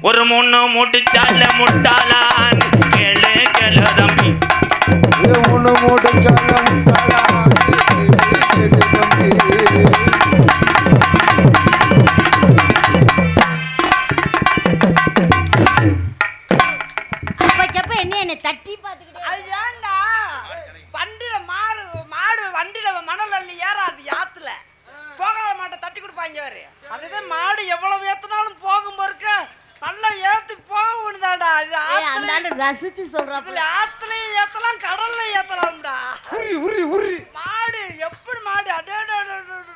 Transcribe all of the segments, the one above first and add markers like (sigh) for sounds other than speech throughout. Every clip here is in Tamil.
ஒரு மூணு முட்டிச்சால முட்டாளான். கேளு கேளு தம்பி இது மூணு மூட்டு முட்டாளான். ஏய், அந்த ஆத்துல ஆளு ரசிச்சு சொல்றாப்புல இதுல ஆத்துலயும் ஏத்தலாம் கடல்ல ஏத்தலாம்டா. உரி உரி உரி. மாடு எப்படி மாடு? அடே அடே, அடே, அடே, அடே.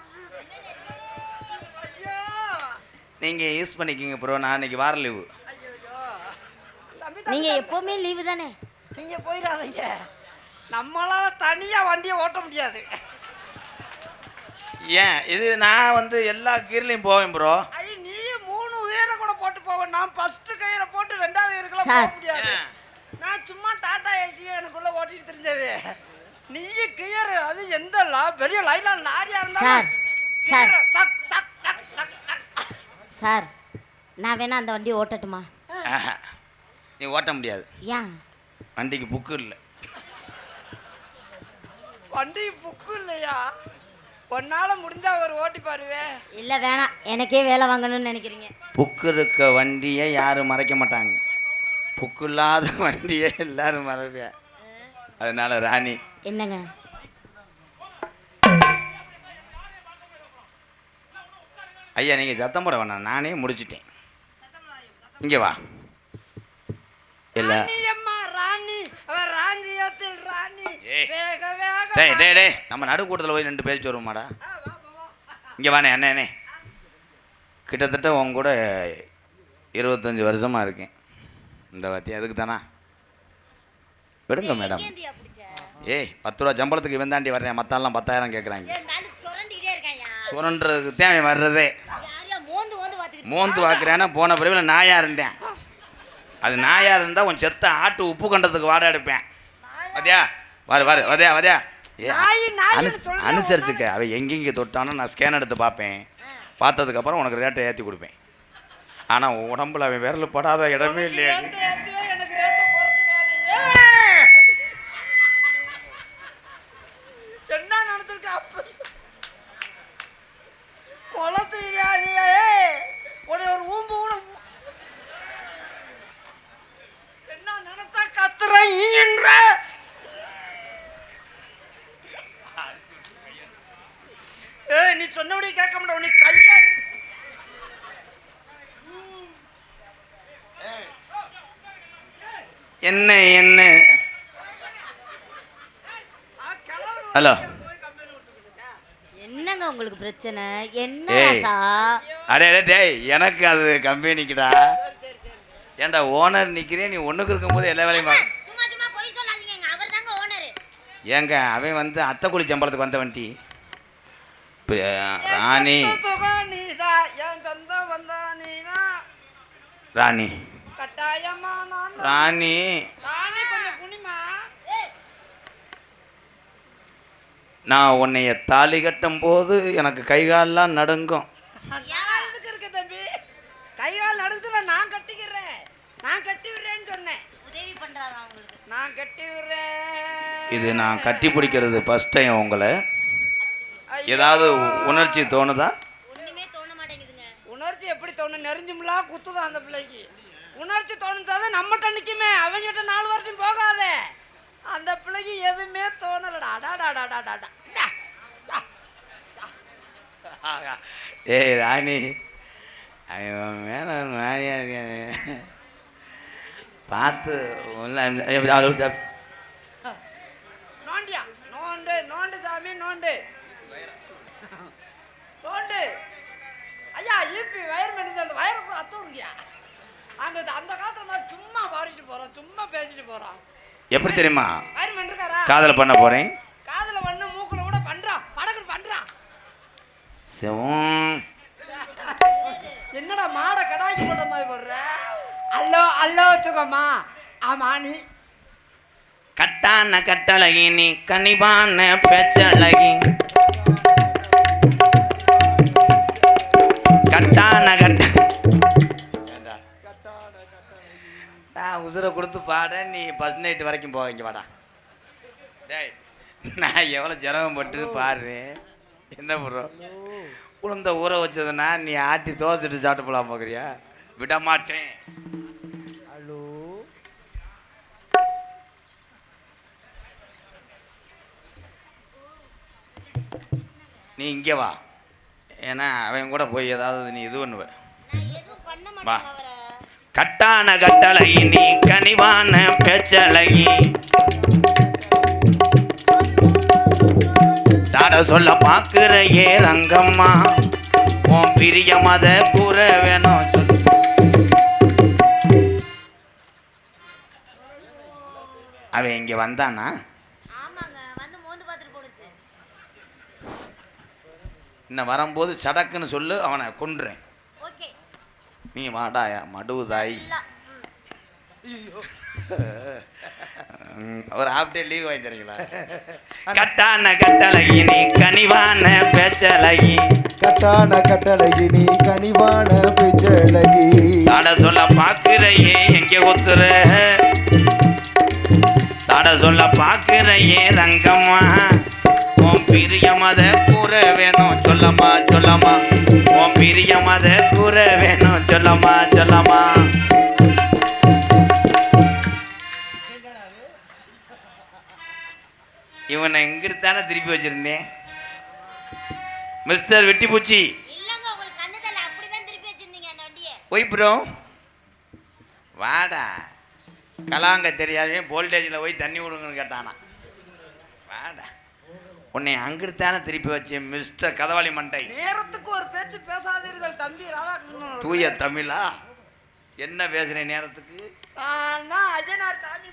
ஐயோ. நீங்க யூஸ் பண்ணிக்கிங்க ப்ரோ நான் இன்னைக்கு வார லீவு ஐயோ தம்பி நீங்க எப்பவுமே லீவு தானே? நீங்க போயிடாதீங்க. நம்மளால தனியா வண்டியை ஓட்ட முடியாது. ஏன்? இது நான் வந்து எல்லா கீர்லையும் போவேன் ப்ரோ ஐ நீ மூணு உயர கூட போட்டு போவ நான் ஃபர்ஸ்ட் கயிறை போட்டு ரெண்டாவது உயரக்குள்ள சார். நான் சும்மா டாடா ஏசி எனக்குள்ள ஓட்டிட்டு தெரிஞ்சது. நீ கியர் அது எந்த லா பெரிய லைனா லாரியா சார், இருந்தாலும் சார். gear டக் டக் டக். சார் நான் வேணா அந்த வண்டியை ஓட்டட்டுமா. நீ ஓட்ட முடியாது. ஏன் வண்டிக்கு புக்கு இல்லை. வண்டி புக்கு இல்லையா? ஒன்னால முடிஞ்சா ஒரு ஓட்டி பாருவே. இல்ல வேணாம். எனக்கே வேலை வாங்கணும்னு நினைக்கிறீங்க. புக்கு இருக்க வண்டியை யாரும் மறைக்க மாட்டாங்க. புக்கு இல்லாத (laughs) வண்டியை எல்லாரும் மறைப்ப அதனால ராணி. என்னங்க? ஐயா நீங்கள் சத்தம் போட வேணாம். நானே முடிச்சிட்டேன். இங்கே வா. இல்லை டேய் டேய் டேய். நம்ம நடுக்கூட்டத்தில் போய் ரெண்டு பேச்சு வருமாடா. இங்கே வாண்ணே அண்ணே கிட்டத்தட்ட உன் கூட இருபத்தஞ்சி வருஷமாக இருக்கேன். இந்த வாத்தி அதுக்கு தானா? விடுங்க மேடம். ஏய் பத்து ரூபா சம்பளத்துக்கு இவன் தாண்டி வர்றேன். மத்தாலாம் பத்தாயிரம் கேட்குறாங்க சுரன்றதுக்கு தான் அவன் வர்றதே. மோந்து வாக்குறேன்னா போன பிறவில் நாயா இருந்தேன். அது நாயா இருந்தால் உன் செத்த ஆட்டு உப்பு கண்டத்துக்கு வாட எடுப்பேன். வதியா வாரு வாரு வதியா வதியா அனுசரிச்சுக்க. அவன் எங்கெங்கே தொட்டானோ நான் ஸ்கேன் எடுத்து பார்ப்பேன். பார்த்ததுக்கப்புறம் உனக்கு ரேட்டை ஏற்றி கொடுப்பேன். ஆனால் உடம்புல அவன் விரல் படாத இடமே இல்லையா ரேட்டு ஏத்துவே, எனக்கு ரேட்டை குறைச்சிடாதே. ஏய்! என்ன நடந்திருக்கு அப்ப குளத்துறியாடியே உன்னை ஒரு ஊம்பு கூட ஊ- என்ன நினைச்சா கத்துற ஈன்ற ஏய் நீ சொன்னபடி கேட்க மாட்டோம் நீ கைய என்ன என்ன? ஹலோ. என்னங்க உங்களுக்கு பிரச்சனை? என்ன அடே அடே, டேய் எனக்கு அது கம்பெனிக்குடா. ஏன்டா ஓனர் நிற்கிறேன் நீ ஒன்றுக்கு இருக்கும்போது எல்லா வேலையும் ஏங்க அவன் வந்து அத்தைக்குழி சம்பளத்துக்கு வந்த வண்டி. ராணி. ராணி. கட்டாயமா நான். ராணி. நானே கொஞ்சம் குனிமா. நான் உன்னைய தாலி கட்டும் போது எனக்கு கை கால்லாம் நடுங்கும். நான் எதுக்கு இருக்க தம்பி? கை கால் நடுத்துல நான் கட்டிக்கிறேன். நான் கட்டி விடுறேன்னு சொன்னேன். உதவி பண்றாரா உங்களுக்கு? நான் கட்டி விடுறேன். இது நான் கட்டி பிடிக்கிறது ஃபஸ்ட் டைம் உங்களை. ஏதாவது உணர்ச்சி தோணுதா? ஒண்ணுமே தோண மாட்டேங்குதுங்க. உணர்ச்சி எப்படி தோணும்? நெறிஞ்சும்லாம் குத்துதான் அந்த பிள்ளைக்கு. உணர்ச்சி தோணுச்சாதான் நம்மகிட்ட நிக்குமே. அவங்ககிட்ட நாலு வருஷம் போகாதே. அந்த பிள்ளைக்கு எதுவுமே தோணலடா. அடாடாடாடாடாடா. ஏய் ராணி. அவன் மேல மாதிரியா இருக்கானே. பார்த்து நோண்டியா? நோண்டு நோண்டு சாமி நோண்டு. நோண்டு. ஐயா ஈபி வயர் மெடிஞ்சு அந்த வயரை அத்த விடுங்கயா அந்த அந்த காலத்துல நான் சும்மா பாடிட்டு போறோம் சும்மா பேசிட்டு போறோம் எப்படி தெரியுமா? இருக்காரா காதல் பண்ண போறேன். காதுல வந்து மூக்குல கூட பண்றான் படகு பண்றான் சிவம். என்னடா மாட கடாய்க்கு போட்ட மாதிரி போடுற? அல்லோ அல்லோ சுகமா? ஆமா நீ. கட்டான கட்டழகி நீ கனிவான பேச்சழகி. கட்டான கட்ட நான் உசுரை கொடுத்து பாட நீ ஃபஸ்ட் நைட் வரைக்கும் போக இங்க வாடா. டேய் நான் எவ்வளோ ஜனகம் பாரு என்ன ப்ரோ உளுந்த ஊற வச்சதுன்னா நீ ஆட்டி தோசைட்டு சாப்பிட்டு போலாம் பார்க்குறியா விட மாட்டேன். ஹலோ? நீ இங்கே வா. ஏன்னா அவன் கூட போய் ஏதாவது நீ இது பண்ணுவ. நான் எதுவும் பண்ண வா. கட்டான கட்டழகி நீ கனிவான பேச்சழகி சாட சொல்ல பாக்குற ஏ ரங்கம்மா உன் பிரிய மத கூற வேணும். அவன் இங்க வந்தானா? இன்னும் வரும்போது சடக்குன்னு சொல்லு அவனை கொன்றேன் நீ வாடா மடுவுதாய் ஒரு ஹாஃப் டே லீவ் வாங்கி தரீங்களா கட்டான கட்டழகி நீ கனிவான பேச்சழகி கட்டான கட்டழகி நீ கனிவான பிச்சழகி சாட சொல்ல பாக்குறையே எங்கே ஒத்துற சாட சொல்ல பாக்குறையே ரங்கம்மா உன் பிரிய மத கூற வேணும் சொல்லம்மா சொல்லம்மா. உன் பிரிய மத கூற வேணும் சொல்லம்மா சொல்லம்மா இவனை எங்கிட்டு தானே திருப்பி வச்சிருந்தேன் மிஸ்டர் வெட்டிப்பூச்சி ஒய் ப்ரோ. வாடா. கலாங்க தெரியாதவன் வோல்டேஜில் போய் தண்ணி விடுங்கன்னு கேட்டானா. வாடா. உன்னை அங்கிட்டு தானே திருப்பி வச்சேன் மிஸ்டர் கதவாளி மண்டை. நேரத்துக்கு ஒரு பேச்சு பேசாதீர்கள் தம்பி ராதாகிருஷ்ணன். தூய தமிழா? என்ன பேசுறேன் நேரத்துக்கு? அஜயனார் சாமி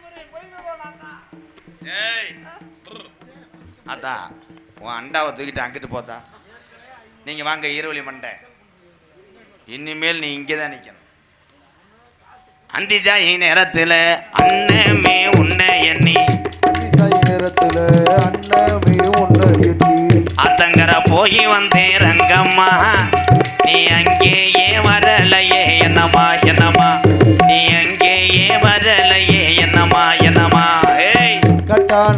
ஏய்! அத்தா உன் அண்டாவை தூக்கிட்டு அங்கிட்டு போத்தா? நீங்கள் வாங்க ஈரவழி மண்டை. இனிமேல் நீ இங்கே தான் நிற்கணும் அந்திஜா நேரத்தில் அண்ணமே உன்னை எண்ணி நிறத்துல அன்னமே உன்னை எண்ணி அத்தங்கர போய் வந்தேன் ரங்கம்மா. நீ அங்கேயே வரலையே என்னம்மா என்னம்மா? நீ அங்கேயே வரலையே என்னம்மா என்னம்மா? ஏய்! கட்டான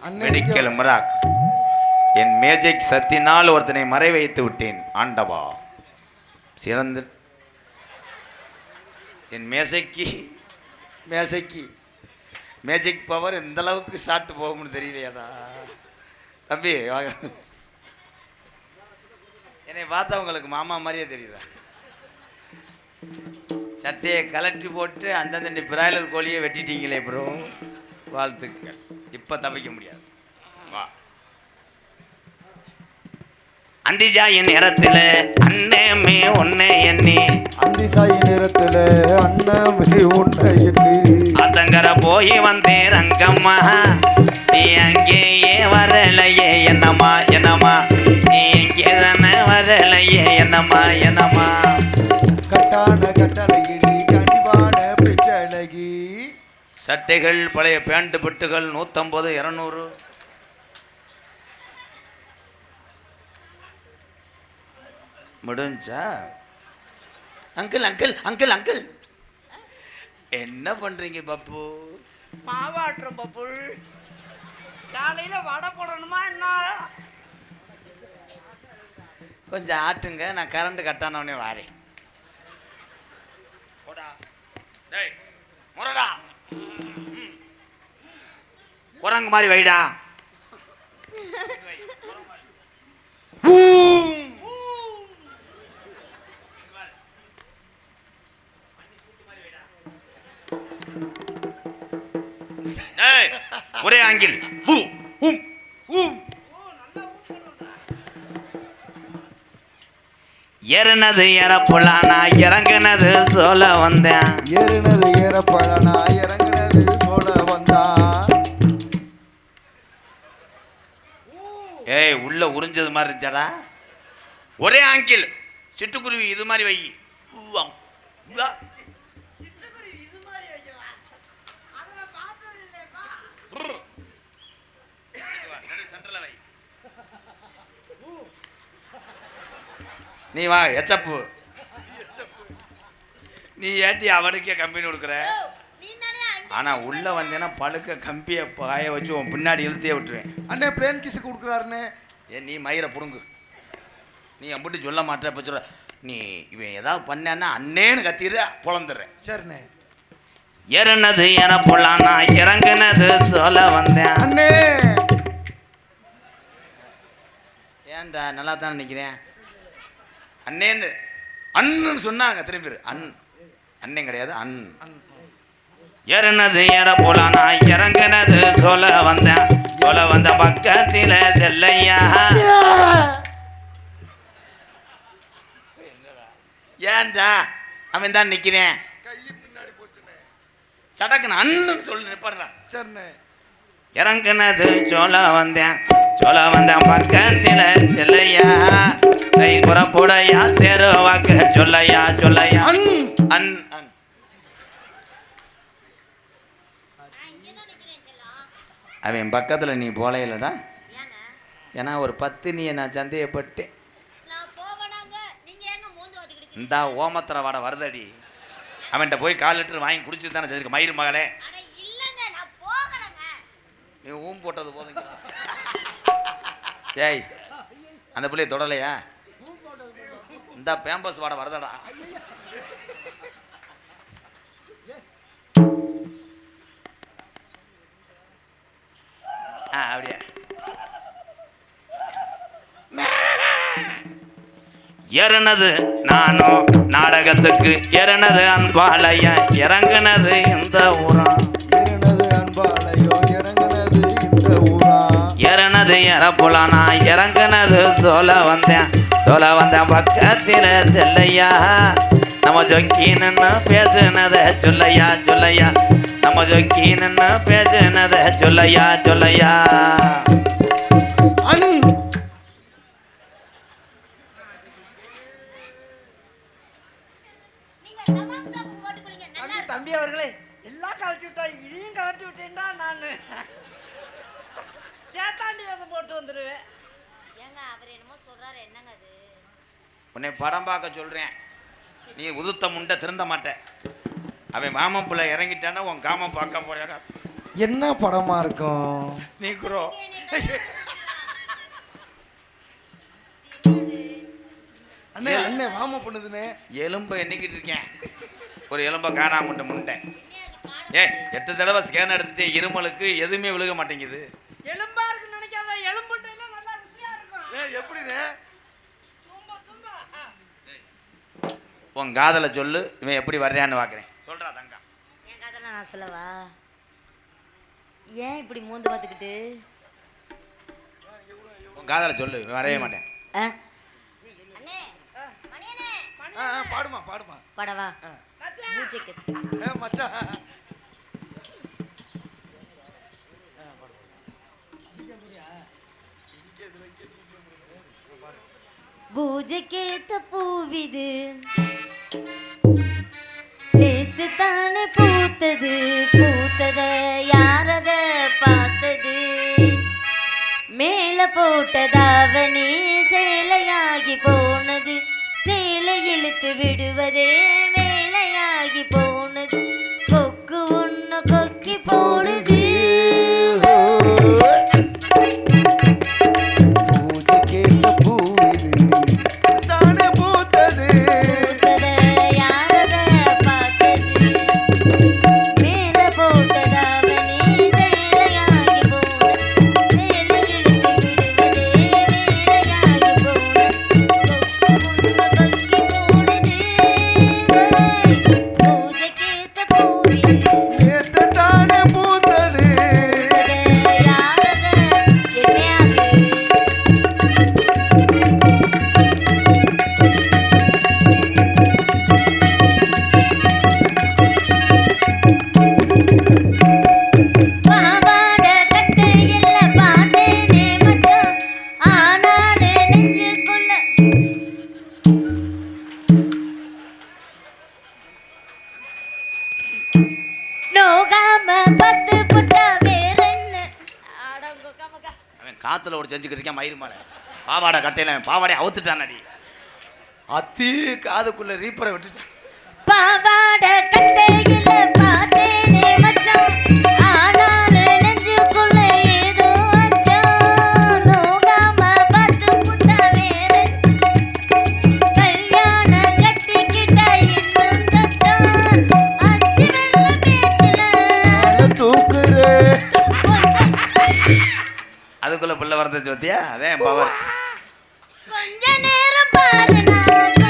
அன்னை மெடிக்கல் மிராக். என் மேஜிக் சத்தினால் ஒருத்தனை மறை வைத்து விட்டேன் ஆண்டவா. சிறந்து. என் மேசைக்கு மேசைக்கு. மேஜிக் பவர் இந்த அளவுக்கு சாப்பிட்டு போகும்னு தெரியலையாடா. தம்பி வாங்க. என்னை பார்த்தா உங்களுக்கு மாமா மாதிரியே தெரியுதா? சட்டையை கலட்டி போட்டு அந்தந்த பிராய்லர் கோழியை வெட்டிட்டீங்களே ப்ரோ வாழ்த்துக்கள். இப்போ தப்பிக்க முடியாது. அந்திஜாயின் நேரத்தில் அண்ணமே ஒன்னே எண்ணி. அந்திசாய் நிறத்துல அன்னமே உன்னை எண்ணி. அத்தங்கர போய் வந்தேன் ரங்கம்மா. நீ அங்கேயே வரலையே என்னம்மா என்னம்மா? நீ எங்கே தானே வரலையே என்னம்மா என்னம்மா? கட்டான கட்டழகி நீ கனிவான பிச்சழகி சட்டைகள் பழைய பேண்ட் பெட்டுகள் நூற்றம்பது இரநூறு. முடிஞ்சா? Uncle uncle uncle uncle. என்ன பண்றீங்க பப்பு? மாவாட்டுற பப்புள் காலையில வடை போடணுமா என்ன? கொஞ்சம் ஆட்டுங்க நான் கரண்ட் கட்டானவனே வாரேன். போடா. டேய் முறடா ம். குரங்கு மாதிரி வைடா. ஏய், ஒரே ஆங்கில் பூ உம் உம். ஏறுனது ஏறப்புலாம் நான் இறங்குனது சொல்ல வந்தேன் ஏறினது ஏறப்பழனா இறங்குனது சோழ வந்தா. ஏய் உள்ள உறிஞ்சது மாதிரி இருந்துச்சாடா? ஒரே ஆங்கிள். சிட்டுக்குருவி இது மாதிரி வை ஊவாம். ஊவா. சிட்டுக்குருவி இது மாதிரி வைக்கவா அதை நான் பார்த்தது இல்லையப்பா நீ வா எச்சப்பு நீ ஏட்டி அவனுக்கே கம்பெனி கொடுக்குற நீ தானே அங்கே ஆனா உள்ள வந்தேன்னா பழுக்க கம்பியை பாய வச்சு உன் பின்னாடி இழுத்தே விட்டுருவேன். அண்ணே பிளேன் கிஸ் கொடுக்குறாருண்ணே ஏ நீ மயிரை புடுங்கு. நீ எம்பிட்டு சொல்ல மாட்டே இப்போ சொல்ற. நீ இவன் ஏதாவது பண்ணான்னா அண்ணேன்னு கத்திடுற புலந்துடுறேன். சரிண்ணே. ஏறினது என புள்ளானா இறங்குனது சொல்ல வந்தேன். அண்ணே! ஏன்டா நல்லா தானே நிற்கிறேன் அண்ணேன்னு அண்ணன்னு சொன்னாங்க திரும்பி அண். அண்ணன் கிடையாது அண். ஏறினது ஏற போலானா இறங்குனது சொல்ல வந்தேன். சொல்ல வந்த பக்கத்தில செல்லையா. ஏன்டா அவன் தான் நிற்கிறேன் சடக்குன்னு அண்ணன் சொல்லி நிப்பாடுறான் சரிண்ணே. இறங்குனது சொல்ல வந்தேன். சொல்ல வந்தேன் பக்கத்தில் செல்லையா. கை புறப்புடையா தெருவாக்க சொல்லையா சொல்லையா. அன். அன் அவன் பக்கத்தில் நீ போலே இல்லடா ஏன்னா ஒரு பத்து நீ நான் சந்தேகப்பட்டேன் இந்த ஓமத்திர வாட வருதடி. அவன்கிட்ட போய் கால் லிட்டர் வாங்கி குடிச்சு தானே மயிறு மகளே அட இல்லைங்க நான் போகலைங்க நீ ஊம் போட்டது போதுங்க. ஏய் அந்த பிள்ளைய தொடலையா? இந்த பேம்பஸ் வாட வருதடா. ஆ அப்படியே? இறனது நானும் நாடகத்துக்கு இறனது அன்பாளைய இறங்குனது இந்த ஊரம் இறனது இறப்புலானா இறங்குனது சொல்ல வந்தேன். சொல்ல வந்தேன் பக்கத்தில் செல்லையா? நம்ம ஜொக்கி நின்று பேசுனத சொல்லையா சொல்லையா? நம்ம ஜொக்கி நின்று பேசுனத சொல்லையா சொல்லையா? படம் பார்க்க சொல்கிறேன் நீ உதுத்த முண்டை திருந்த மாட்ட. அவன் மாமன் பிள்ளை இறங்கிட்டான்னா உன் காமம் பார்க்க போறாங்க என்ன படமா இருக்கும்? நீ குரோ. அண்ணே அண்ணே வாம பண்ணுதுண்ணே. எலும்பை எண்ணிக்கிட்டு இருக்கேன். ஒரு எலும்பை காணாமட்டு முண்டை ஏய் எட்டு தடவை ஸ்கேன் எடுத்துட்டு இருமலுக்கு எதுவுமே விழுக மாட்டேங்குது. எலும்பா இருக்குன்னு நினைக்காத எலும்புட்டையெல்லாம் நல்லா ருசியா இருக்கும் ஏ எப்படிண்ணே தும்ப தும்ப ஆ. உன் காதலை சொல்லு இவன் எப்படி வர்றான்னு பார்க்குறேன். சொல்றா தங்கா என் கதை நான் சொல்லவா? ஏன் இப்படி மூந்து பார்த்துக்கிட்டு? உன் காதலை சொல்லு இவன் வரவே மாட்டேன். ஆ? அண்ணே மணியண்ணே. ஆ ஆ, பாடுமா பாடுமா. படவா? மூச்சைக்கு மச்சான். பூஜைக்கேத்த பூவிது நேத்து தானே பூத்தது பூத்தத யாரத பார்த்தது? மேல போட்டதாவணி சேலையாகி போனது சேலை இழுத்து விடுவதே பத்து புட்டா வேறென்ன காத்துல ஒரு செஞ்சுக்கிட்டு இருக்கேன் மயிறு பாவாடை கட்டையில அவன் பாவாடை அவுத்துட்டானடி. அத்தி காதுக்குள்ள ரீப்பரை விட்டுட்டான். பாவாடை கட்டையில பார்த்தேனே மச்சான். அதுக்குள்ள பிள்ளை வரத அதே பவர் கொஞ்ச நேரம் பாருடா